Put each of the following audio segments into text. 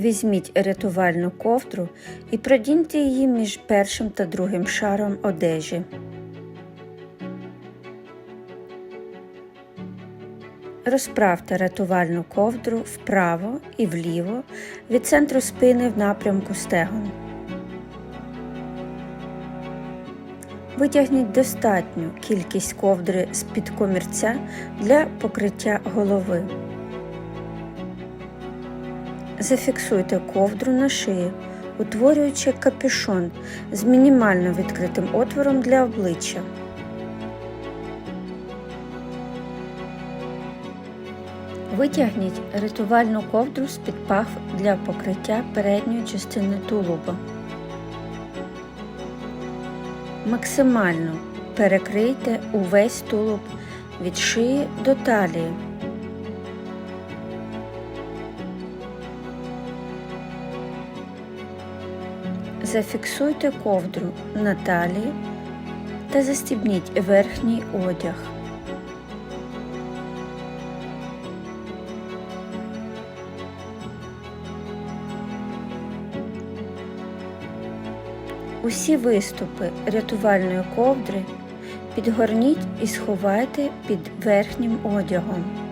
Візьміть рятувальну ковдру і продіньте її між першим та другим шаром одежі. Розправте рятувальну ковдру вправо і вліво від центру спини в напрямку стегон. Витягніть достатню кількість ковдри з-під комірця для покриття голови. Зафіксуйте ковдру на шиї, утворюючи капюшон з мінімально відкритим отвором для обличчя. Витягніть рятувальну ковдру з-під пах для покриття передньої частини тулуба. Максимально перекрийте увесь тулуб від шиї до талії. Зафіксуйте ковдру на талії та застібніть верхній одяг. Усі виступи рятувальної ковдри підгорніть і сховайте під верхнім одягом.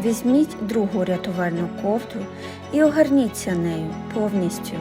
Візьміть другу рятувальну ковдру і огарніться нею повністю.